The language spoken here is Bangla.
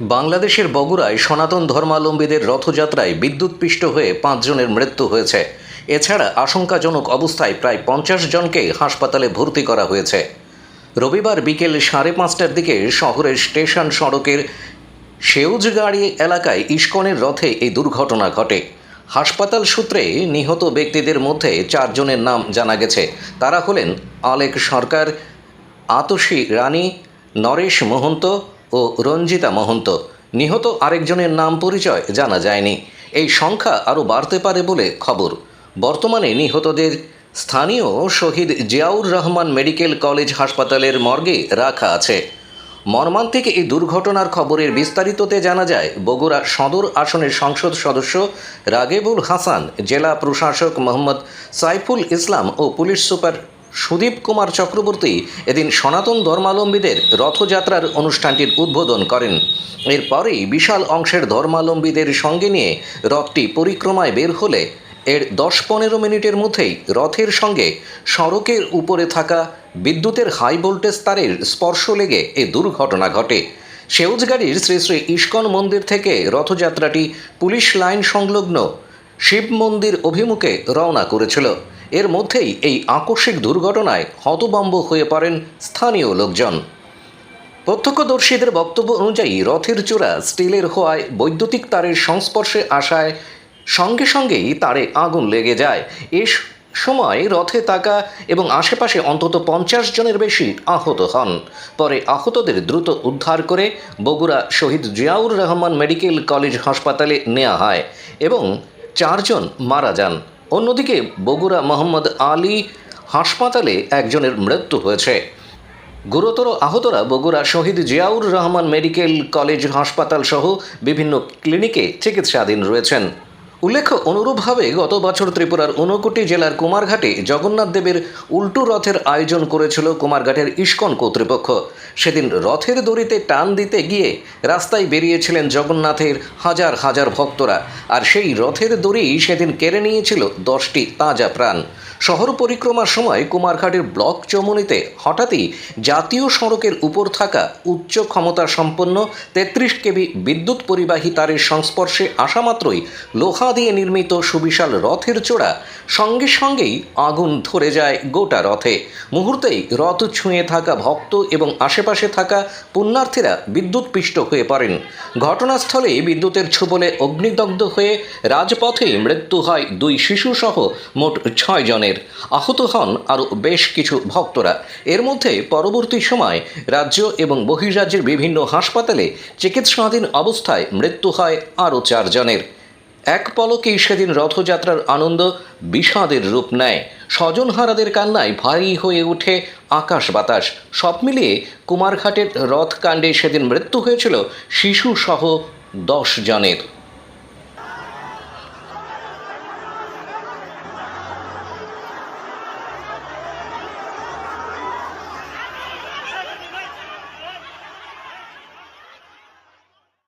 বাংলাদেশের বগুড়ায় সনাতন ধর্মাবলম্বীদের রথযাত্রায় বিদ্যুৎপৃষ্ট হয়ে পাঁচজনের মৃত্যু হয়েছে। এছাড়া আশঙ্কাজনক অবস্থায় প্রায় পঞ্চাশ জনকে হাসপাতালে ভর্তি করা হয়েছে। রবিবার বিকেল সাড়ে পাঁচটার দিকে শহরের স্টেশন সড়কের সেউজগাড়ি এলাকায় ইস্কনের রথে এই দুর্ঘটনা ঘটে। হাসপাতাল সূত্রে নিহত ব্যক্তিদের মধ্যে চারজনের নাম জানা গেছে। তারা হলেন আলেক সরকার, আতসী রানী, নরেশ মহন্ত ও রঞ্জিতা মহন্ত। নিহত আরেকজনের নাম পরিচয় জানা যায়নি। এই সংখ্যা আরও বাড়তে পারে বলে খবর। বর্তমানে নিহতদের স্থানীয় শহীদ জিয়াউর রহমান মেডিকেল কলেজ হাসপাতালের মর্গে রাখা আছে। মর্মান্তিক এই দুর্ঘটনার খবরের বিস্তারিততে জানা যায়, বগুড়া সদর আসনের সংসদ সদস্য রাগেবুল হাসান, জেলা প্রশাসক মোহাম্মদ সাইফুল ইসলাম ও পুলিশ সুপার সুদীপ কুমার চক্রবর্তী এদিন সনাতন ধর্মাবলম্বীদের রথযাত্রার অনুষ্ঠানটির উদ্বোধন করেন। এরপরেই বিশাল অংশের ধর্মাবলম্বীদের সঙ্গে নিয়ে রথটি পরিক্রমায় বের হলে এর দশ পনেরো মিনিটের মধ্যেই রথের সঙ্গে সড়কের উপরে থাকা বিদ্যুতের হাই ভোল্টেজ তারের স্পর্শ লেগে এ দুর্ঘটনা ঘটে। সেউজগাড়ির শ্রী শ্রী ইস্কন মন্দির থেকে রথযাত্রাটি পুলিশ লাইন সংলগ্ন শিব মন্দির অভিমুখে রওনা করেছিল। এর মধ্যেই এই আকস্মিক দুর্ঘটনায় হতবম্ব হয়ে পড়েন স্থানীয় লোকজন। প্রত্যক্ষদর্শীদের বক্তব্য অনুযায়ী রথের চূড়া স্টিলের হওয়ায় বৈদ্যুতিক তারের সংস্পর্শে আসায় সঙ্গে সঙ্গেই তারে আগুন লেগে যায়। এ সময় রথে তাকা এবং আশেপাশে অন্তত পঞ্চাশ জনের বেশি আহত হন। পরে আহতদের দ্রুত উদ্ধার করে বগুড়া শহীদ জিয়াউর রহমান মেডিকেল কলেজ হাসপাতালে নেওয়া হয় এবং চারজন মারা যান। অন্যদিকে বগুড়া মোহাম্মদ আলী হাসপাতালে একজনের মৃত্যু হয়েছে। গুরুতর আহতরা বগুড়া শহীদ জিয়াউর রহমান মেডিকেল কলেজ হাসপাতাল সহ বিভিন্ন ক্লিনিকে চিকিৎসাধীন রয়েছেন। উল্লেখ্য, অনুরূপভাবে গত বছর ত্রিপুরার ঊনকোটি জেলার কুমারঘাটে জগন্নাথ দেবের উল্টু রথের আয়োজন করেছিল কুমারঘাটের ইস্কন কর্তৃপক্ষ। সেদিন রথের দড়িতে টান দিতে গিয়ে রাস্তায় বেরিয়েছিলেন জগন্নাথের হাজার হাজার ভক্তরা। আর সেই রথের দড়ি সেদিন কেড়ে নিয়েছিল দশটি তাজা প্রাণ। শহর পরিক্রমার সময় কুমারঘাটের ব্লক চমুনিতে হঠাৎই জাতীয় সড়কের উপর থাকা উচ্চ ক্ষমতা সম্পন্ন তেত্রিশ কেবি বিদ্যুৎ পরিবাহী তারের সংস্পর্শে আসা মাত্রই লোহা দিয়ে নির্মিত সুবিশাল রথের চূড়া সঙ্গে সঙ্গেই আগুন ধরে যায় গোটা রথে। মুহূর্তেই রথ ছুঁয়ে থাকা ভক্ত এবং আশেপাশে থাকা পুণ্যার্থীরা বিদ্যুৎ পিষ্ট হয়ে পড়েন। ঘটনাস্থলে বিদ্যুতের ছোবলে অগ্নিদগ্ধ হয়ে রাজপথে মৃত্যু হয় দুই শিশুসহ মোট ছয় জনের। আহত হন আরও বেশ কিছু ভক্তরা। এর মধ্যে পরবর্তী সময় রাজ্য এবং বহির্রাজ্যের বিভিন্ন হাসপাতালে চিকিৎসাধীন অবস্থায় মৃত্যু হয় আরও চারজনের। এক পলকেই সেদিন রথযাত্রার আনন্দ বিষাদের রূপ নেয়। স্বজনহারাদের কান্নায় ভারী হয়ে ওঠে আকাশ বাতাস। সব মিলিয়ে কুমারঘাটের রথকাণ্ডে সেদিন মৃত্যু হয়েছিল শিশুসহ দশ জনের